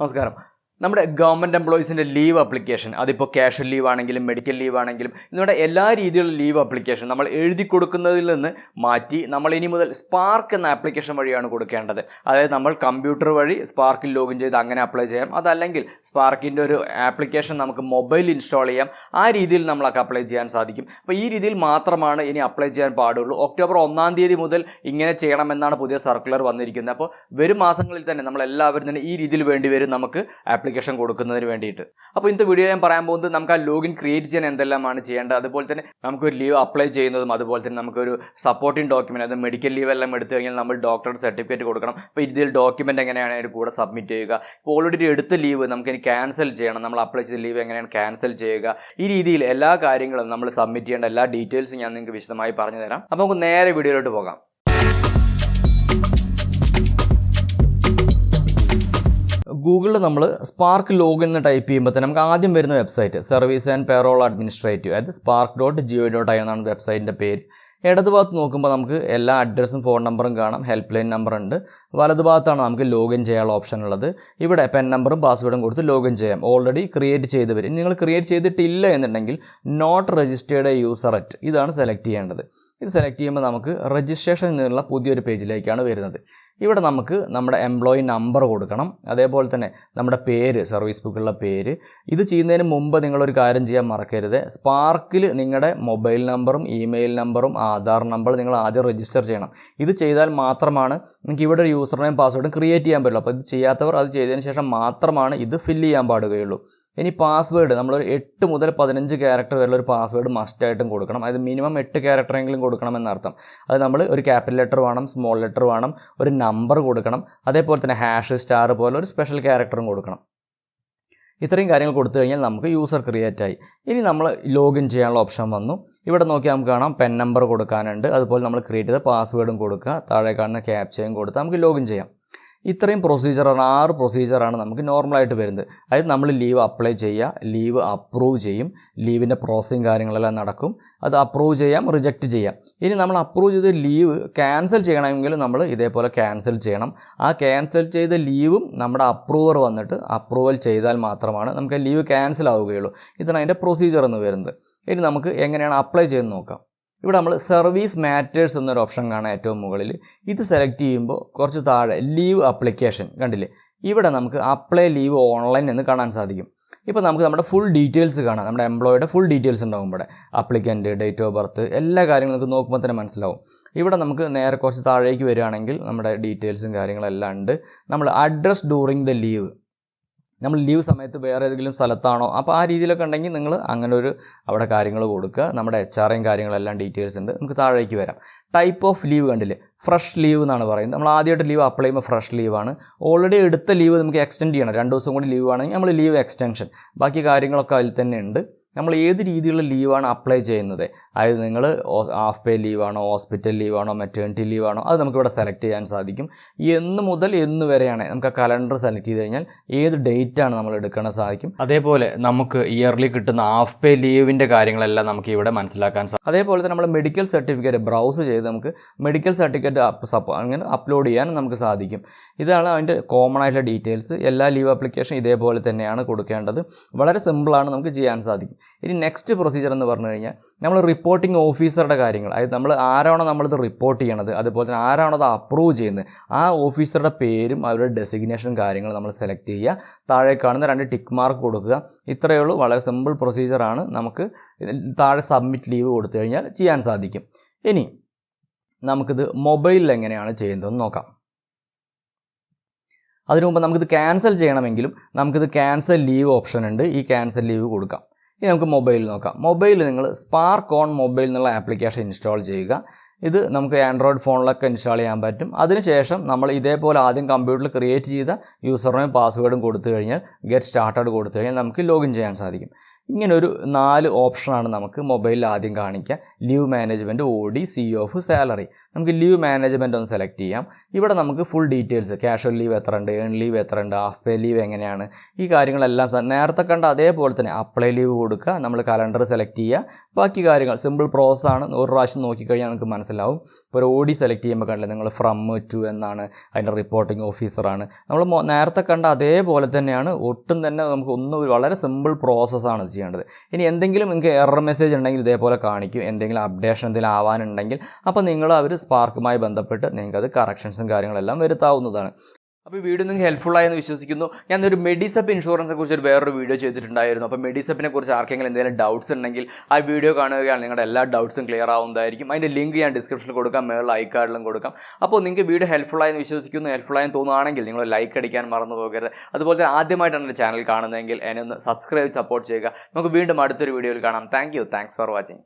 നമസ്കാരം നമ്മുടെ ഗവൺമെന്റ് എംപ്ലോയീസിന്റെ ലീവ് അപ്ലിക്കേഷൻ അതിപ്പോൾ ക്യാഷ്വൽ ലീവ് ആണെങ്കിലും മെഡിക്കൽ ലീവ് ആണെങ്കിലും ഇന്നിവിടെ എല്ലാ രീതിയിലുള്ള ലീവ് അപ്ലിക്കേഷൻ നമ്മൾ എഴുതി കൊടുക്കുന്നതിൽ നിന്ന് മാറ്റി നമ്മൾ ഇനി മുതൽ സ്പാർക്ക് എന്ന ആപ്ലിക്കേഷൻ വഴിയാണ് കൊടുക്കേണ്ടത്. അതായത് നമ്മൾ കമ്പ്യൂട്ടർ വഴി സ്പാർക്കിൽ ലോഗിൻ ചെയ്ത് അങ്ങനെ അപ്ലൈ ചെയ്യാം. അതല്ലെങ്കിൽ സ്പാർക്കിന്റെ ഒരു ആപ്ലിക്കേഷൻ നമുക്ക് മൊബൈൽ ഇൻസ്റ്റാൾ ചെയ്യാം. ആ രീതിയിൽ നമ്മളൊക്കെ അപ്ലൈ ചെയ്യാൻ സാധിക്കും. അപ്പോൾ ഈ രീതിയിൽ മാത്രമാണ് ഇനി അപ്ലൈ ചെയ്യാൻ പാടുള്ളൂ. ഒക്ടോബർ ഒന്നാം തീയതി മുതൽ ഇങ്ങനെ ചെയ്യണമെന്നാണ് പുതിയ സർക്കുലർ വന്നിരിക്കുന്നത്. അപ്പോൾ വരും മാസങ്ങളിൽ തന്നെ നമ്മൾ എല്ലാവരും തന്നെ ഈ രീതിയിൽ വേണ്ടി വരും നമുക്ക് ആപ്ലിക്കേഷൻ കൊടുക്കുന്നതിന് വേണ്ടിയിട്ട്. അപ്പോൾ ഇന്നത്തെ വീഡിയോ ഞാൻ പറയാൻ പോകുന്നത് നമുക്ക് ആ ലോഗിൻ ക്രിയേറ്റ് ചെയ്യാൻ എന്തെല്ലാമാണ് ചെയ്യേണ്ടത്. അതുപോലെ തന്നെ നമുക്കൊരു ലീവ് അപ്ലൈ ചെയ്യുന്നതും അതുപോലെ തന്നെ നമുക്കൊരു സപ്പോർട്ടിംഗ് ഡോക്യുമെന്റ് അത് മെഡിക്കൽ ലീവ് എല്ലാം എടുത്തു കഴിഞ്ഞാൽ നമ്മൾ ഡോക്ടറുടെ സർട്ടിഫിക്കറ്റ് കൊടുക്കണം. അപ്പോൾ ഇതിൽ ഡോക്യുമെന്റ് എങ്ങനെയാണ് അതിന്റെ കൂടെ സബ്മിറ്റ് ചെയ്യുക? ഇപ്പോൾ ഓൾറെഡി എടുത്ത ലീവ് നമുക്ക് ഇനി ക്യാൻസൽ ചെയ്യണം. നമ്മൾ അപ്ലൈ ചെയ്ത ലീവ് എങ്ങനെയാണ് ക്യാൻസൽ ചെയ്യുക? ഈ രീതിയിൽ എല്ലാ കാര്യങ്ങളും നമ്മൾ സബ്മിറ്റ് ചെയ്യേണ്ട എല്ലാ ഡീറ്റെയിൽസും ഞാൻ നിങ്ങൾക്ക് വിശദമായി പറഞ്ഞു തരാം അപ്പോൾ നമുക്ക് നേരെ വീഡിയോയിലോട്ട് പോകാം. ഗൂഗിളിൽ നമ്മൾ സ്പാർക്ക് ലോഗിൻ എന്ന് ടൈപ്പ് ചെയ്യുമ്പോൾ തന്നെ നമുക്ക് ആദ്യം വരുന്ന website service and payroll administrative അതായത് Spark dot G O dot I വെബ്സൈറ്റിന്റെ പേര്. ഇടതുഭാഗത്ത് നോക്കുമ്പോൾ നമുക്ക് എല്ലാ അഡ്രസ്സും ഫോൺ നമ്പറും കാണാം ഹെൽപ്പ് ലൈൻ നമ്പർ ഉണ്ട്. വലതുഭാഗത്താണ് നമുക്ക് ലോഗിൻ ചെയ്യാനുള്ള ഓപ്ഷൻ ഉള്ളത്. ഇവിടെ പെൻ നമ്പറും പാസ്വേഡും കൊടുത്ത് ലോഗിൻ ചെയ്യാം. ഓൾറെഡി ക്രിയേറ്റ് ചെയ്തവർ നിങ്ങൾ ക്രിയേറ്റ് ചെയ്തിട്ടില്ല എന്നുണ്ടെങ്കിൽ നോട്ട് രജിസ്റ്റേർഡ് യൂസർ അറ്റ് ഇതാണ് സെലക്ട് ചെയ്യേണ്ടത്. ഇത് സെലക്ട് ചെയ്യുമ്പോൾ നമുക്ക് രജിസ്ട്രേഷൻ എന്നുള്ള പുതിയൊരു പേജിലേക്കാണ് വരുന്നത്. ഇവിടെ നമുക്ക് നമ്മുടെ എംപ്ലോയി നമ്പർ കൊടുക്കണം. അതേപോലെ തന്നെ നമ്മുടെ പേര് സർവീസ് ബുക്കുള്ള പേര്. ഇത് ചെയ്യുന്നതിന് മുമ്പ് നിങ്ങളൊരു കാര്യം ചെയ്യാൻ മറക്കരുത്. സ്പാർക്കിൽ നിങ്ങളുടെ മൊബൈൽ നമ്പറും ഇമെയിൽ നമ്പറും ആധാർ നമ്പർ നിങ്ങൾ ആദ്യം രജിസ്റ്റർ ചെയ്യണം. ഇത് ചെയ്താൽ മാത്രമാണ് നിങ്ങൾക്ക് ഇവിടെ ഒരു യൂസർ നെയിം പാസ്വേഡും ക്രിയേറ്റ് ചെയ്യാൻ പറ്റുള്ളൂ. അപ്പോൾ ഇത് ചെയ്യാത്തവർ അത് ചെയ്തതിന് ശേഷം മാത്രമാണ് ഇത് ഫില്ല് ചെയ്യാൻ പാടുകയുള്ളൂ. ഇനി പാസ്വേഡ് നമ്മളൊരു എട്ട് മുതൽ പതിനഞ്ച് ക്യാരക്ടർ വരെയുള്ള ഒരു പാസ്വേഡ് മസ്റ്റായിട്ടും കൊടുക്കണം. അതായത് മിനിമം എട്ട് ക്യാരക്ടറെങ്കിലും കൊടുക്കണം എന്നർത്ഥം അത് നമ്മൾ ഒരു ക്യാപിറ്റൽ ലെറ്റർ വേണം സ്മോൾ ലെറ്റർ വേണം ഒരു നമ്പർ കൊടുക്കണം അതേപോലെ തന്നെ ഹാഷ് സ്റ്റാർ പോലെ ഒരു സ്പെഷ്യൽ ക്യാരക്ടറും കൊടുക്കണം. ഇത്രയും കാര്യങ്ങൾ കൊടുത്തു കഴിഞ്ഞാൽ നമുക്ക് യൂസർ ക്രിയേറ്റ് ആയി. ഇനി നമ്മൾ ലോഗിൻ ചെയ്യാനുള്ള ഓപ്ഷൻ വന്നു. ഇവിടെ നോക്കി നമുക്ക് കാണാം പെൻ നമ്പർ കൊടുക്കാനുണ്ട്. അതുപോലെ നമ്മൾ ക്രിയേറ്റ് ചെയ്ത പാസ്വേഡും കൊടുക്കുക താഴെ കാണുന്ന ക്യാപ്ചയും കൊടുത്ത് നമുക്ക് ലോഗിൻ ചെയ്യാം. ഇത്രയും പ്രൊസീജിയറാണ് ആറ് പ്രൊസീജിയറാണ് നമുക്ക് നോർമലായിട്ട് വരുന്നത്. അതായത് നമ്മൾ ലീവ് അപ്ലൈ ചെയ്യുക ലീവ് അപ്രൂവ് ചെയ്യും ലീവിന്റെ പ്രോസസ്സിങ് കാര്യങ്ങളെല്ലാം നടക്കും അത് അപ്രൂവ് ചെയ്യാം റിജക്റ്റ് ചെയ്യാം. ഇനി നമ്മൾ അപ്രൂവ് ചെയ്ത ലീവ് ക്യാൻസൽ ചെയ്യണമെങ്കിൽ നമ്മൾ ഇതേപോലെ ക്യാൻസൽ ചെയ്യണം. ആ ക്യാൻസൽ ചെയ്ത ലീവും നമ്മുടെ അപ്രൂവർ വന്നിട്ട് അപ്രൂവൽ ചെയ്താൽ മാത്രമാണ് നമുക്ക് ലീവ് ക്യാൻസൽ ആവുകയുള്ളൂ. ഇതാണ് അതിന്റെ പ്രൊസീജിയർ എന്ന് വരുന്നത്. ഇനി നമുക്ക് എങ്ങനെയാണ് അപ്ലൈ ചെയ്ത് നോക്കാം. ഇവിടെ നമ്മൾ സർവീസ് മാറ്റേഴ്സ് എന്നൊരു ഓപ്ഷൻ കാണാം ഏറ്റവും മുകളിൽ. ഇത് സെലക്ട് ചെയ്യുമ്പോൾ കുറച്ച് താഴെ ലീവ് അപ്ലിക്കേഷൻ കണ്ടില്ലേ? ഇവിടെ നമുക്ക് അപ്ലൈ ലീവ് ഓൺലൈൻ എന്ന് കാണാൻ സാധിക്കും. ഇപ്പോൾ നമുക്ക് നമ്മുടെ ഫുൾ ഡീറ്റെയിൽസ് കാണാം. നമ്മുടെ എംപ്ലോയിയുടെ ഫുൾ ഡീറ്റെയിൽസ് ഉണ്ടാവും ഇവിടെ. അപ്ലിക്കന്റ് ഡേറ്റ് ഓഫ് ബർത്ത് എല്ലാ കാര്യങ്ങളും നമുക്ക് നോക്കുമ്പോൾ തന്നെ മനസ്സിലാവും. ഇവിടെ നമുക്ക് നേരെ കുറച്ച് താഴേക്ക് വരികയാണെങ്കിൽ നമ്മുടെ ഡീറ്റെയിൽസും കാര്യങ്ങളെല്ലാം ഉണ്ട്. നമ്മൾ അഡ്രസ് ഡ്യൂറിങ് ദ ലീവ് നമ്മൾ ലീവ് സമയത്ത് വേറെ ഏതെങ്കിലും സ്ഥലത്താണോ? അപ്പോൾ ആ രീതിയിലൊക്കെ ഉണ്ടെങ്കിൽ നിങ്ങൾ അങ്ങനെ ഒരു അവിടെ കാര്യങ്ങൾ കൊടുക്കുക. നമ്മുടെ എച്ച് ആർ കാര്യങ്ങളെല്ലാം ഡീറ്റെയിൽസ് ഉണ്ട്. നമുക്ക് താഴേക്ക് വരാം. ടൈപ്പ് ഓഫ് ലീവ് കണ്ടില്ലേ? ഫ്രഷ് ലീവ് എന്നാണ് പറയുന്നത്. നമ്മൾ ആദ്യമായിട്ട് ലീവ് അപ്ലൈ ചെയ്യുമ്പോൾ ഫ്രഷ് ലീവാണ് ഓൾറെഡി എടുത്ത ലീവ് നമുക്ക് എക്സ്റ്റെൻഡ് ചെയ്യണം. രണ്ട് ദിവസം കൂടി ലീവ് ആണെങ്കിൽ നമ്മൾ ലീവ് എക്സ്റ്റൻഷൻ ബാക്കി കാര്യങ്ങളൊക്കെ അതിൽ തന്നെ ഉണ്ട്. നമ്മൾ ഏത് രീതിയിലുള്ള ലീവാണ് അപ്ലൈ ചെയ്യുന്നത്? അതായത് നിങ്ങൾ ഹാഫ് പേ ലീവാണോ ഹോസ്പിറ്റൽ ലീവാണോ മെറ്റേണിറ്റി ലീവാണോ അത് നമുക്കിവിടെ സെലക്ട് ചെയ്യാൻ സാധിക്കും. എന്ന് മുതൽ എന്ന് വരെയാണ് നമുക്ക് ആ കലണ്ടർ സെലക്ട് ചെയ്ത് കഴിഞ്ഞാൽ ഏത് ഡേറ്റ് ആണ് നമ്മൾ എടുക്കാൻ സാധിക്കും. അതേപോലെ നമുക്ക് ഇയർലി കിട്ടുന്ന ഹാഫ് പേ ലീവിന്റെ കാര്യങ്ങളെല്ലാം നമുക്ക് ഇവിടെ മനസ്സിലാക്കാൻ സാധിക്കും അതേപോലെ തന്നെ നമ്മൾ മെഡിക്കൽ സർട്ടിഫിക്കറ്റ് ബ്രൗസ് ചെയ്ത് നമുക്ക് മെഡിക്കൽ സർട്ടിഫിക്കറ്റ് സപ്പോ അങ്ങനെ അപ്ലോഡ് ചെയ്യാൻ നമുക്ക് സാധിക്കും. ഇതാണ് അതിന്റെ കോമൺ ആയിട്ടുള്ള ഡീറ്റെയിൽസ് എല്ലാ ലീവ് ആപ്ലിക്കേഷൻ ഇതേപോലെ തന്നെയാണ് കൊടുക്കേണ്ടത്. വളരെ സിമ്പിളാണ് നമുക്ക് ചെയ്യാൻ സാധിക്കും. ഇനി നെക്സ്റ്റ് പ്രൊസീജിയർ എന്ന് പറഞ്ഞു കഴിഞ്ഞാൽ നമ്മൾ റിപ്പോർട്ടിംഗ് ഓഫീസറുടെ കാര്യങ്ങൾ. അതായത് നമ്മൾ ആരാണോ നമ്മളിത് റിപ്പോർട്ട് ചെയ്യണത് അതുപോലെ തന്നെ ആരാണോ അത് അപ്രൂവ് ചെയ്യുന്നത് ആ ഓഫീസറുടെ പേരും അവരുടെ ഡെസിഗ്നേഷനും കാര്യങ്ങളും നമ്മൾ സെലക്ട് ചെയ്യുക. താഴെ കാണുന്ന രണ്ട് ടിക്ക് മാർക്ക് കൊടുക്കുക. ഇത്രയേ ഉള്ളൂ. വളരെ സിമ്പിൾ പ്രൊസീജിയറാണ് നമുക്ക് താഴെ സബ്മിറ്റ് ലീവ് കൊടുത്തു കഴിഞ്ഞാൽ ചെയ്യാൻ സാധിക്കും. ഇനി നമുക്കിത് മൊബൈലിൽ എങ്ങനെയാണ് ചെയ്യുന്നതെന്ന് നോക്കാം. അതിനു മുമ്പ് നമുക്കിത് ക്യാൻസൽ ചെയ്യണമെങ്കിലും നമുക്കിത് ക്യാൻസൽ ലീവ് ഓപ്ഷൻ ഉണ്ട്. ഈ ക്യാൻസൽ ലീവ് കൊടുക്കാം. ഇനി നമുക്ക് മൊബൈൽ നോക്കാം. മൊബൈലിൽ നിങ്ങൾ സ്പാർക്ക് ഓൺ മൊബൈൽ എന്നുള്ള ആപ്ലിക്കേഷൻ ഇൻസ്റ്റാൾ ചെയ്യുക. ഇത് നമുക്ക് ആൻഡ്രോയിഡ് ഫോണിലൊക്കെ ഇൻസ്റ്റാൾ ചെയ്യാൻ പറ്റും. അതിനുശേഷം നമ്മൾ ഇതേപോലെ ആദ്യം കമ്പ്യൂട്ടറിൽ ക്രിയേറ്റ് ചെയ്ത യൂസറിനെയും പാസ്വേഡും കൊടുത്തു കഴിഞ്ഞാൽ ഗെറ്റ് സ്റ്റാർട്ടഡ് കൊടുത്തു കഴിഞ്ഞാൽ നമുക്ക് ലോഗിൻ ചെയ്യാൻ സാധിക്കും. ഇങ്ങനൊരു നാല് ഓപ്ഷനാണ് നമുക്ക് മൊബൈലിൽ ആദ്യം കാണിക്കുക leave management O D C of salary നമുക്ക് ലീവ് മാനേജ്മെന്റ് ഒന്ന് സെലക്ട് ചെയ്യാം. ഇവിടെ നമുക്ക് ഫുൾ ഡീറ്റെയിൽസ് ക്യാഷ്വൽ ലീവ് എത്ര ഉണ്ട് ഏൺ ലീവ് എത്ര ഉണ്ട് ഹാഫ് പേ ലീവ് എങ്ങനെയാണ് ഈ കാര്യങ്ങളെല്ലാം നേരത്തെ കണ്ട അതേപോലെ തന്നെ അപ്ലൈ ലീവ് കൊടുക്കുക നമ്മൾ കലണ്ടർ സെലക്ട് ചെയ്യുക. ബാക്കി കാര്യങ്ങൾ സിമ്പിൾ പ്രോസസ് ആണ്. ഒരു പ്രാവശ്യം നോക്കിക്കഴിഞ്ഞാൽ നമുക്ക് മനസ്സിലാവും. ഇപ്പോൾ ഒരു ഒ ഡി സെലക്ട് ചെയ്യുമ്പോൾ കണ്ടില്ല നിങ്ങൾ ഫ്രം ടു എന്നാണ് അതിന്റെ റിപ്പോർട്ടിംഗ് ഓഫീസറാണ് നമ്മൾ നേരത്തെ കണ്ട അതേപോലെ തന്നെയാണ്. ഒട്ടും തന്നെ നമുക്ക് ഒന്നും വളരെ സിമ്പിൾ പ്രോസസ്സാണ് ചെയ്യേണ്ടത്. ഇനി എന്തെങ്കിലും നിങ്ങൾക്ക് എറർ മെസ്സേജ് ഉണ്ടെങ്കിൽ ഇതേപോലെ കാണിക്കും. എന്തെങ്കിലും അപ്ഡേഷൻ എന്തെങ്കിലും ആവാനുണ്ടെങ്കിൽ അപ്പോൾ നിങ്ങൾ അവർ സ്പാർക്കുമായി ബന്ധപ്പെട്ട് നിങ്ങൾക്ക് അത് കറക്ഷൻസും കാര്യങ്ങളെല്ലാം വരുത്താവുന്നതാണ്. അപ്പോൾ ഈ വീഡിയോ നിങ്ങൾക്ക് ഹെൽപ്ഫുൾ ആയെന്ന് വിശ്വസിക്കുന്നു. ഞാൻ ഒരു മെഡിസപ്പ് ഇൻഷുറൻസിനെ കുറിച്ച് ഒരു വേറൊരു വീഡിയോ ചെയ്തിട്ടുണ്ടായിരുന്നു. അപ്പോൾ മെഡിസപ്പിനെ കുറിച്ച് ആർക്കെങ്കിലും എന്തെങ്കിലും ഡൗട്ട്സ് ഉണ്ടെങ്കിൽ ആ വീഡിയോ കാണുകയാണ് നിങ്ങളുടെ എല്ലാ ഡൗട്ട്സും ക്ലിയർ ആവുന്നതായിരിക്കും. അതിന്റെ ലിങ്ക് ഞാൻ ഡിസ്ക്രിപ്ഷനിൽ കൊടുക്കാം മേളിൽ ഐ കാർഡിലും കൊടുക്കാം. അപ്പോൾ നിങ്ങൾക്ക് വീഡിയോ ഹെൽപ്ഫുൾ ആയെന്ന് വിശ്വസിക്കുന്നു ഹെൽപ്ഫുൾ ആയെന്ന് തോന്നുകയാണെങ്കിൽ നിങ്ങൾ ലൈക്ക് അടിക്കാൻ മറന്നു പോകരുത്. അതുപോലെ തന്നെ ആദ്യമായിട്ടാണ് എന്റെ ചാനൽ കാണുന്നതെങ്കിൽ എന്നെ ഒന്ന് സബ്സ്ക്രൈബ് സപ്പോർട്ട് ചെയ്യുക. നമുക്ക് വീണ്ടും അടുത്തൊരു വീഡിയോയിൽ കാണാം. Thank you thanks for watching